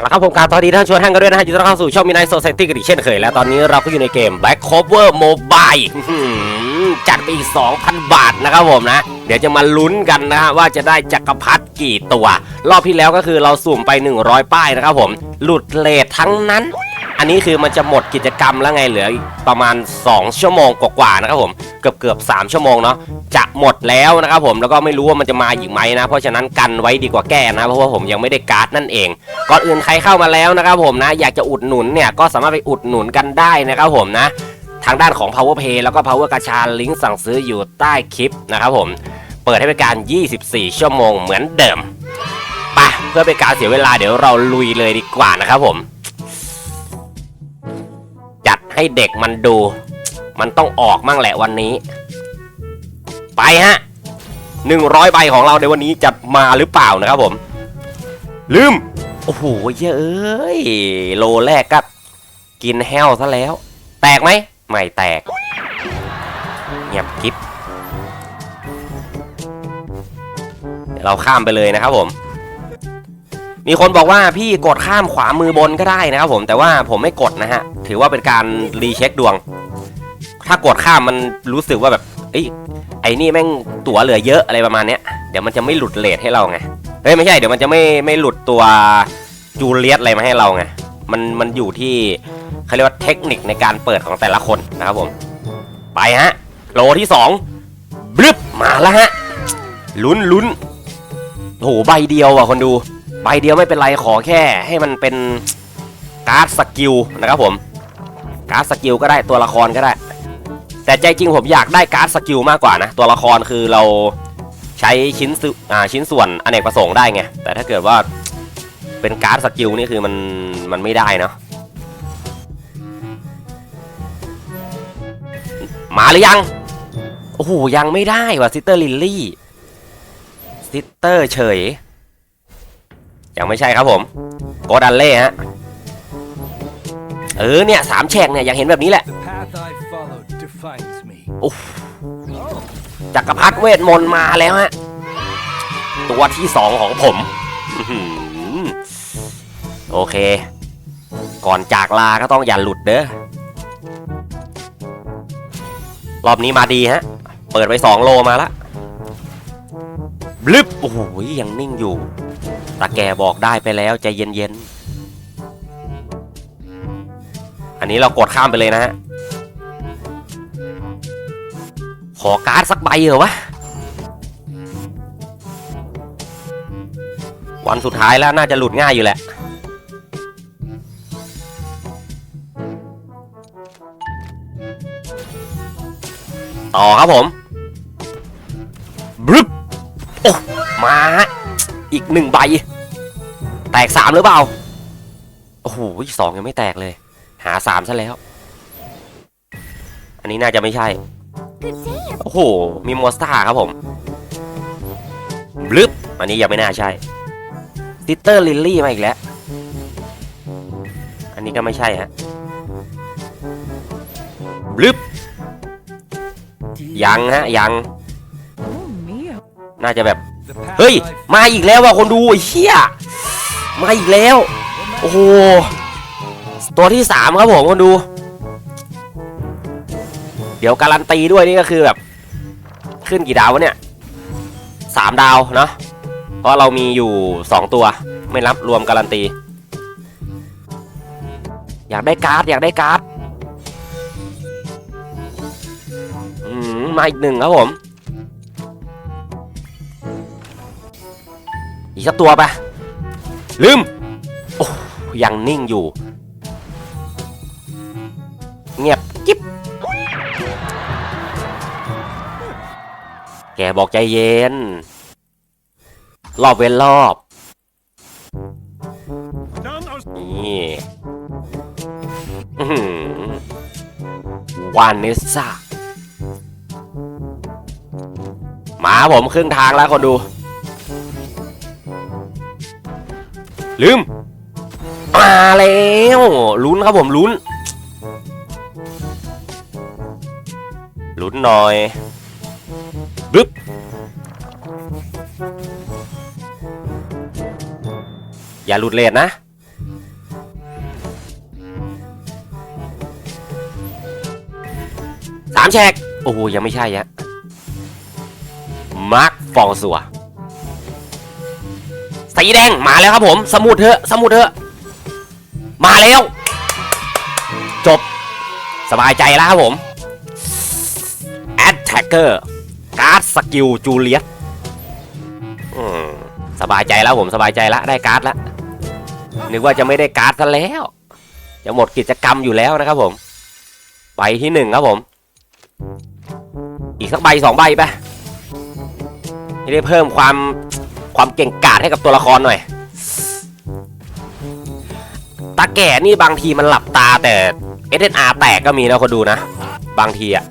เอาละครับผมการตอนนี้ท่านชวนท่านกันด้วยนะฮะยินดีต้อนรับเข้าสู่ช่องมินายโซเซตี้กันอีกเช่นเคยแล้วตอนนี้เราก็อยู่ในเกม Black Cover Mobile อื้อหือจัดไปอีก 2,000 บาทนะครับผมนะ เดี๋ยวจะมาลุ้นกันนะฮะว่าจะได้จักรพรรดิกี่ตัว รอบที่แล้วก็คือเราสุ่มไป 100 ป้ายนะครับผม หลุดเลททั้งนั้น อันนี้คือมันจะหมดกิจกรรมแล้วไงเหลือประมาณ 2 ชั่วโมงกว่าๆนะครับผมเกือบเกือบๆ3ชั่วโมงเนาะจะหมดแล้วนะครับผมแล้วก็ไม่รู้ว่ามันจะมาอีกไหมนะ เพราะฉะนั้นกันไว้ดีกว่าแก้นะเพราะว่าผมยังไม่ได้การ์ดนั่นเองก่อนอื่นใครเข้ามาแล้วนะครับผมนะ อยากจะอุดหนุนเนี่ยก็สามารถไปอุดหนุนกันได้นะครับผมนะ ทางด้านของ Power Pay แล้วก็ Power กาชาลิงก์สั่งซื้ออยู่ใต้คลิปนะครับผมเปิดให้บริการ 24 ชั่วโมงเหมือนเดิมไปเพื่อเป็นการเสียเวลาเดี๋ยวเราลุยเลยดีกว่านะครับผม ให้เด็กมันดู มันต้องออกมั่งแหละวันนี้ ไปฮะ100ใบของเราในวันนี้จะมาหรือเปล่านะครับผม ลืม โอ้โหเยอะเอ้ยโลแรกก็กินแห้วซะแล้ว แตกไหมไม่แตกเงียบกิ๊บเราข้ามไปเลยนะครับผม มีคนบอกว่าพี่กดข้ามขวามือบนก็ได้นะครับผมแต่ว่าผมไม่กดนะฮะ ถือว่าเป็นการรีเช็คดวง ถ้ากดข้ามมันรู้สึกว่าแบบเอ้ไอ้นี่แม่งตั๋วเหลือเยอะอะไรประมาณเนี้ยเดี๋ยวมันจะไม่หลุดเลทให้เราไงเฮ้ยไม่ใช่เดี๋ยวมันจะไม่ไม่หลุดตัวจูเลียสอะไรมาให้เราไงมันมันอยู่ที่เขาเรียกว่าเทคนิคในการเปิดของแต่ละคนนะครับผม ไปฮะโลที่สองบลึบมาแล้วฮะลุ้นลุ้นโหใบเดียวอะคนดู ใบเดียวไม่เป็นไรขอแค่ ให้มันเป็นการ์ดสกิลนะครับผม การ์ดสกิลก็ได้ตัวละครก็ได้ แต่ใจจริงผมอยากได้การ์ดสกิลมากกว่านะ ตัวละครคือเราใช้ชิ้นส่วนอ่าชิ้นส่วนอเนกประสงค์ได้ไง แต่ถ้าเกิดว่าเป็นการ์ดสกิลนี่คือมันมันไม่ได้เนาะมาหรือยัง โอ้โห ยังไม่ได้ว่ะซิสเตอร์ลิลลี่ซิสเตอร์เฉย ยังไม่ใช่ครับผมโกดันเล่ฮะเออเนี่ยสามแฉกเนี่ยอยากเห็นแบบนี้แหละ The path I followed defines me. จักรพรรดิเวทมนต์มาแล้วฮะตัวที่สองของผมอื้อหือโอเค ก่อนจากลาก็ต้องอย่าหลุดเด้อรอบนี้มาดีฮะ เปิดไปสองโลมาละบลึบโอ้โหยังนิ่งอยู่ ตาแกบอกได้ไปแล้วใจเย็นๆ อันนี้เรากดข้ามไปเลยนะฮะ ขอการ์ดสักใบเหรอวะ วันสุดท้ายแล้วน่าจะหลุดง่ายอยู่แหละ ต่อครับผม บรึบโอ้ มาฮะ อีกหนึ่งใบ แตกสามหรือเปล่า โอ้โหสองยังไม่แตกเลย หาสามซะแล้ว อันนี้น่าจะไม่ใช่ โอ้โห มีมอสตาครับผมบลึบอันนี้ยังไม่น่าใช่ติเตอร์ลิลลี่มาอีกแล้ว อันนี้ก็ไม่ใช่ฮะบลึบยังฮะยัง น่าจะแบบ เฮ้ย มาอีกแล้วว่ะคนดูไอ้เชี่ยมาอีกแล้ว โอ้โห ตัวที่สามครับผมคนดู เดี๋ยวการันตีด้วยนี่ก็คือแบบ ขึ้นกี่ดาววะเนี่ยสามดาวเนาะเพราะเรามีอยู่สองตัว ไม่รับรวมการันตี อยากได้การ์ดอยากได้การ์ดอืมมาอีกหนึ่งครับผม อีกสักตัวปะลืม โอ้ยังนิ่งอยู่ เงียบกิ๊บแกบอกใจเย็น รอบเว้นรอบ นี่วานเนสซ่ามาผมครึ่งทางแล้วคนดู ลืม มาแล้วลุ้นครับผมลุ้น ลุ้นหน่อยบึ๊บอย่าหลุดเลทนะ สามแชกโอ้ยยังไม่ใช่ยะมาร์คฟองสัว สีแดงมาแล้วครับผม สมุดเถอะ สมุดเถอะ มาแล้ว จบ สบายใจแล้วครับผม Attacker การ์ดสกิลจูเลียตสบายใจแล้วผมสบายใจแล้วได้การ์ดแล้วนึกว่าจะไม่ได้การ์ดซะแล้ว จะหมดกิจกรรมอยู่แล้วนะครับผม ใบที่หนึ่งครับผม อีกสักใบสองใบไปจะได้เพิ่มความ ความเก่งกาจให้กับตัวละครหน่อย ตาแก่นี่บางทีมันหลับตาแต่ SNR แตกก็มีนะคนดูนะ บางทีอะ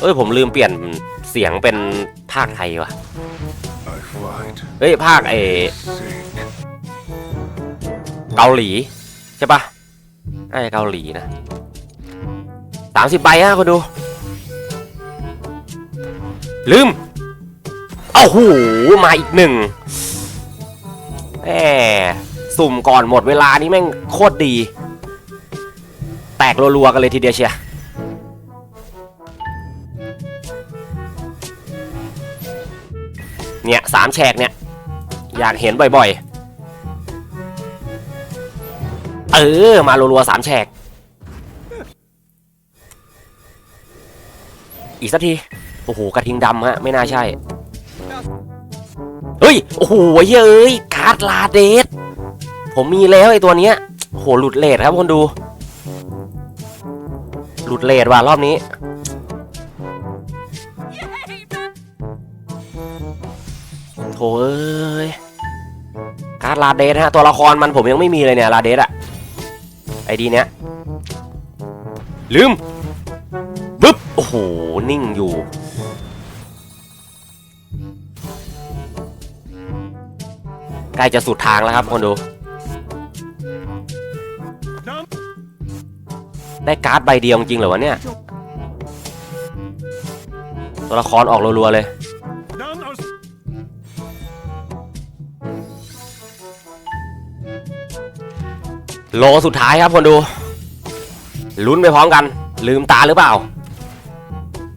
เอ้ยผมลืมเปลี่ยนเสียงเป็นภาคไทยวะเฮ้ยภาคเอเกาหลี ใช่ปะน่าจะเกาหลีนะสามสิบใบฮะคนดู ลืมโอ้โหมาอีกหนึ่งแหมสุ่มก่อนหมดเวลานี้แม่งโคตรดี แตกรัวๆกันเลยทีเดียวเชียเนี่ยสามแฉกเนี่ย อยากเห็นบ่อยๆ เออ มารัวๆสามแฉก อีกสักที อ้โหกระทิงดำฮะไม่น่าใช่ เฮ้ย โอ้โหเฮ้ยเอ้ยการ์ดลาเดสผมมีแล้วไอ้ตัวเนี้ยโอ้โหหลุดเลทครับคนดู หลุดเลทว่ะรอบนี้ โถเอ้ยการ์ดลาเดสฮะตัวละครมันผมยังไม่มีเลยเนี่ยลาเดสอะไอดีเนี้ยลืมบึ๊บโอ้โห นิ่งอยู่ กล้จะสุดทางแล้วครับคนดูได้การ์ดใบเดียวจริงเหรอวะเนี่ยตัวละครออกรัวๆเลยโลสุดท้ายครับคนดู ลุ้นไปพร้อมกัน ลืมตาหรือเปล่า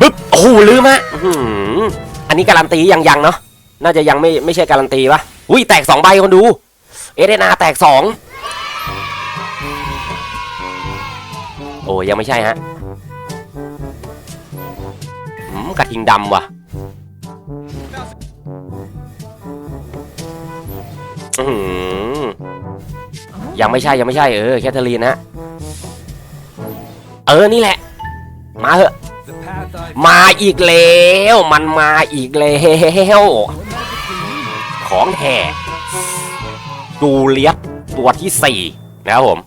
บึ๊บโอ้โหลืมฮะอันนี้การันตียังยังๆเนาะน่าจะยังไม่ไม่ใช่การันตีปะ อุ้ยแตกสองใบคนดูเอเดนาแตกสองโอ้ยังไม่ใช่ฮะอืมกระทิงดำว่ะอื้อหือยังไม่ใช่ยังไม่ใช่เออแคทเธอรีนฮะเออนี่แหละ มาเถอะมาอีกแล้ว มันมาอีกแล้ว ของแท้ดูเลียบตัวที่สี่นะครับผม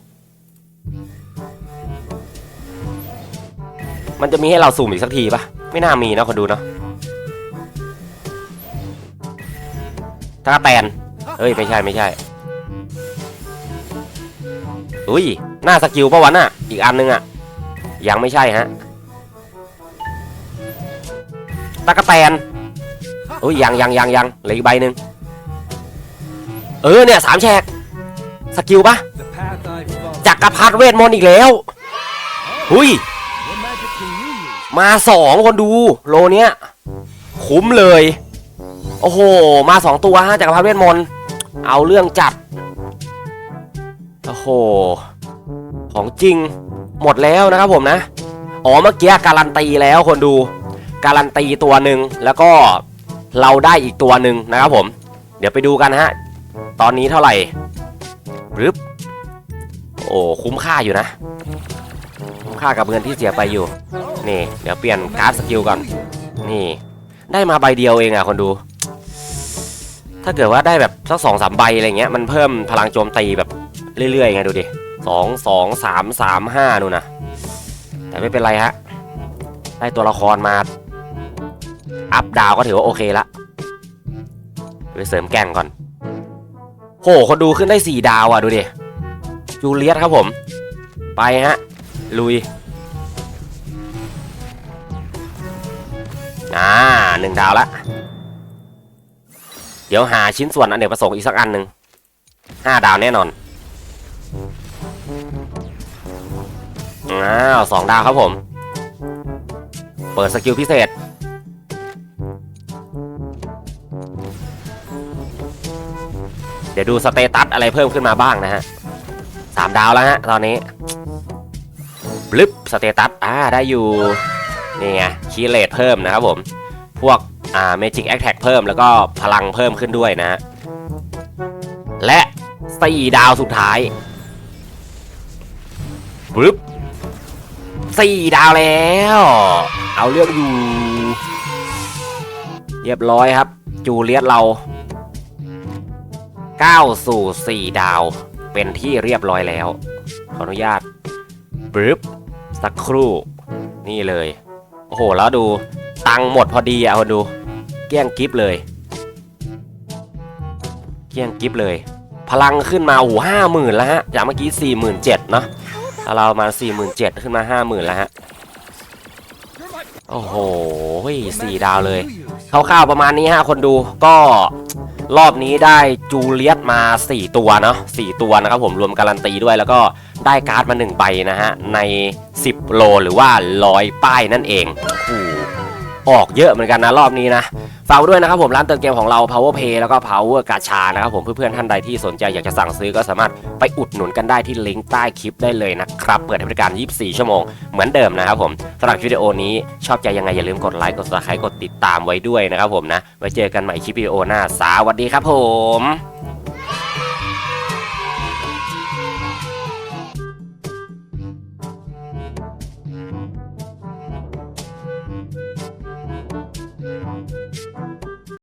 มันจะมีให้เราสุ่มอีกสักทีปะไม่น่ามีนะคนดูเนาะตากแตน เฮ้ย ไม่ใช่ไม่ใช่อุ้ย หน้าสกิลปะวะน่ะ อีกอันนึงอะยังไม่ใช่ฮะตากแตนอุ้ยยังยังยังยังเหลืออีกใบหนึ่ง เออเนี่ยสามแฉกสกิลปะจักรพรรดิเวทมนต์อีกแล้วหุยมาสองคนดูโลเนี้ยคุ้มเลย โอ้โห มาสองตัวฮะจักรพรรดิเวทมนต์เอาเรื่องจัด โอ้โห ของจริงหมดแล้วนะครับผมนะ อ๋อเมื่อกี้การันตีแล้วคนดู การันตีตัวหนึ่งแล้วก็เราได้อีกตัวหนึ่งนะครับผม เดี๋ยวไปดูกันฮะ ตอนนี้เท่าไหร่รึบโอ้คุ้มค่าอยู่นะ คุ้มค่ากับเงินที่เสียไปอยู่ นี่ เดี๋ยวเปลี่ยนการ์ดสกิลก่อน นี่ ได้มาใบเดียวเองอะคนดู ถ้าเกิดว่าได้แบบสักสองสามใบอะไรเงี้ย มันเพิ่มพลังโจมตีแบบเรื่อยๆไงดูดิสองสองสามสามห้านู่นนะแต่ไม่เป็นไรฮะ ได้ตัวละครมา อัพดาวก็ถือว่าโอเคละไปเสริมแกงก่อน โหคนดูขึ้นได้สี่ดาวอะ ดูดิจูเลียตครับผม ไปฮะ ลุย อ่าหนึ่งดาวละ เดี๋ยวหาชิ้นส่วนอันเดียวประสงค์อีกสักอันหนึ่งห้าดาวแน่นอน อ้าวสองดาวครับผม เปิดสกิลพิเศษ ดี๋ยวดูสเตตัสอะไรเพิ่มขึ้นมาบ้างนะฮะสามดาวแล้วฮะตอนนี้บลึบสเตตัสอ่าได้อยู่นี่ไงคีเลตเพิ่มนะครับผม พวกอ่าเมจิกแอคแท็กเพิ่มแล้วก็พลังเพิ่มขึ้นด้วยนะฮะและสี่ดาวสุดท้ายบลึบสี่ดาวแล้ว เอาเรื่องอยู่ เรียบร้อยครับ จูเลียสเรา ก้าวสู่ 4 ดาว เป็นที่เรียบร้อยแล้ว ขออนุญาตบรึบสักครู่ นี่เลย โอ้โห แล้วดู ตังหมดพอดีอะคนดู เกลี้ยงกิฟเลย เกลี้ยงกิฟเลย พลังขึ้นมาโอ้โหห้าหมื่นแล้วฮะ จากเมื่อกี้สี่หมื่นเจ็ดเนาะถ้าเรามาสี่หมื่นเจ็ดขึ้นมาห้าหมื่นแล้วฮะ โอ้โหสี่ดาวเลยคร่าวๆประมาณนี้ฮะคนดูก็ รอบนี้ได้จูเลียตมา 4 ตัวเนาะ4ตัวนะครับผมรวมการันตีด้วยแล้วก็ได้การ์ดมา 1 ใบนะฮะ ใน 10 โลหรือว่าร้อยป้ายนั่นเองโอ้โห ออกเยอะเหมือนกันนะรอบนี้นะฝากด้วยนะครับผมร้านเติมเกมของเรา Power Pay แล้วก็ Power กาชานะครับผมเพื่อนๆท่านใดที่สนใจอยากจะสั่งซื้อก็สามารถไปอุดหนุนกันได้ที่ลิงก์ใต้คลิปได้เลยนะครับเปิดให้บริการ 24 ชั่วโมงเหมือนเดิมนะครับผมสำหรับวิดีโอนี้ชอบใจยังไงอย่าลืมกดไลค์กด subscribe กดติดตามไว้ด้วยนะครับผมนะไว้เจอกันใหม่คลิปวิดีโอหน้าสวัสดีครับผม